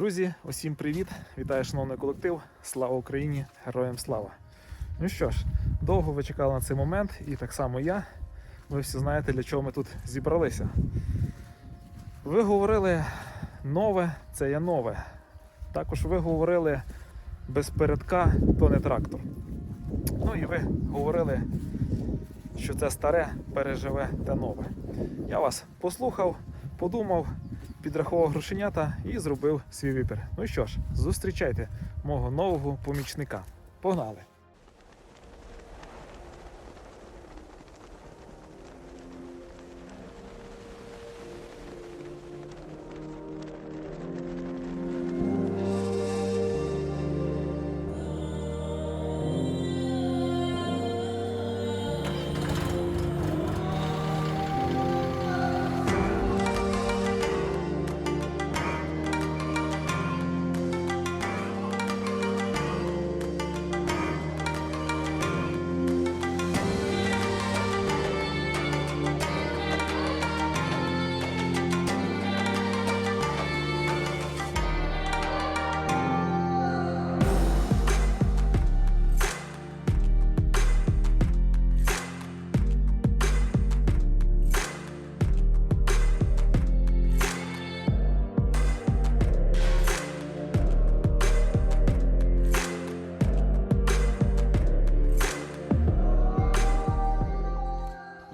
Друзі, усім привіт! Вітаю шановний колектив. Слава Україні! Героям слава! Ну що ж, довго ви чекали на цей момент, і так само я. Ви всі знаєте, для чого ми тут зібралися. Ви говорили нове, це є нове. Також ви говорили без передка, то не трактор. Ну і ви говорили, що це старе переживе те нове. Я вас послухав, подумав, підрахував грошенята і зробив свій вибір. Ну що ж, зустрічайте мого нового помічника. Погнали!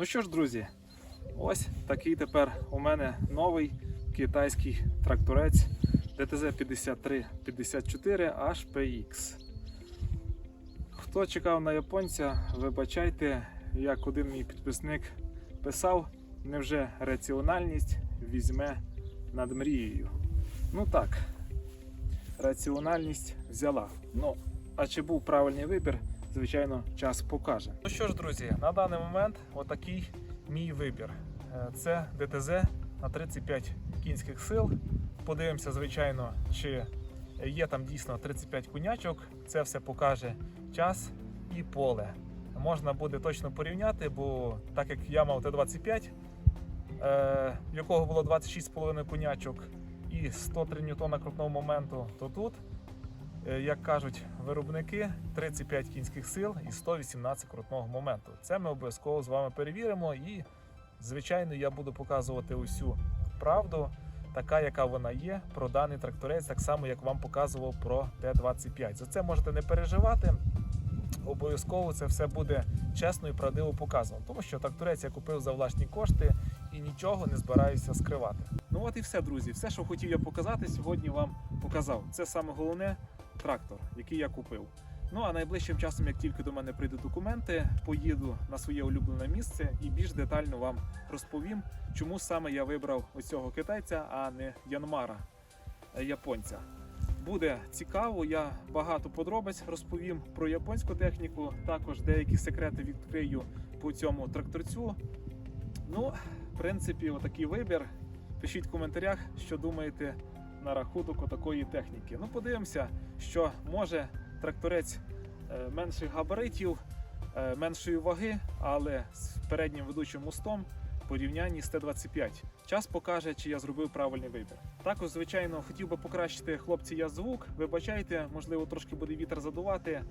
Ну що ж, друзі, ось такий тепер у мене новий китайський тракторець DTZ 5354 HPX. Хто чекав на японця, вибачайте, як один мій підписник писав, невже раціональність візьме над мрією. Ну так, раціональність взяла. Ну, а чи був правильний вибір, звичайно, час покаже. Ну що ж, друзі, на даний момент отакий мій вибір. Е, Це ДТЗ на 35 кінських сил. Подивимося, звичайно, чи є там дійсно 35 конячок. Це все покаже час і поле. Можна буде точно порівняти, бо так як я мав Т-25, е, якого було 26,5 конячок і 103 ньютона крутного моменту, то тут як кажуть виробники, 35 кінських сил і 118 крутного моменту. Це ми обов'язково з вами перевіримо. І, звичайно, я буду показувати усю правду, така, яка вона є, про даний тракторець, так само, як вам показував про Т-25. За це можете не переживати. Обов'язково це все буде чесно і правдиво показано, тому що тракторець я купив за власні кошти і нічого не збираюся скривати. Ну от і все, друзі. Все, що хотів я показати, сьогодні вам показав. Це саме головне трактор, який я купив. Ну а найближчим часом, як тільки до мене прийдуть документи, поїду на своє улюблене місце і більш детально вам розповім, чому саме я вибрав оцього китайця, а не Янмара е, японця. Буде цікаво, я багато подробиць розповім про японську техніку, також деякі секрети відкрию по цьому тракторцю. Ну, в принципі, отакий вибір. Пишіть в коментарях, що думаєте на рахунок такої техніки. Ну, подивимося, що може тракторець е, менших габаритів, е, меншої ваги, але з переднім ведучим мостом в порівнянні з Т-25. Час покаже, чи я зробив правильний вибір. Також, звичайно, хотів би покращити хлопці я звук. Вибачайте, можливо, трошки буде вітер задувати.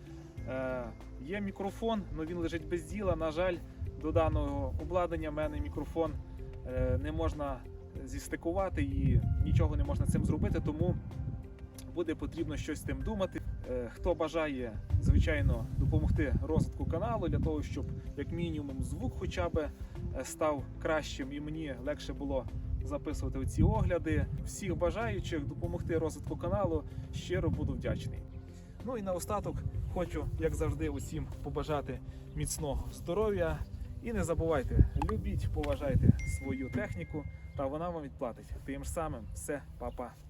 Е, є мікрофон, але він лежить без діла. На жаль, до даного обладнання в мене мікрофон е, не можна зістикувати і нічого не можна цим зробити, тому буде потрібно щось з тим думати. Е, Хто бажає, звичайно, допомогти розвитку каналу для того, щоб як мінімум звук хоча б е, став кращим і мені легше було записувати ці огляди. Всіх бажаючих допомогти розвитку каналу щиро буду вдячний. Ну і наостаток хочу, як завжди, усім побажати міцного здоров'я. І не забувайте, любіть, поважайте свою техніку, та вона вам відплатить. Тим самим, все, па-па.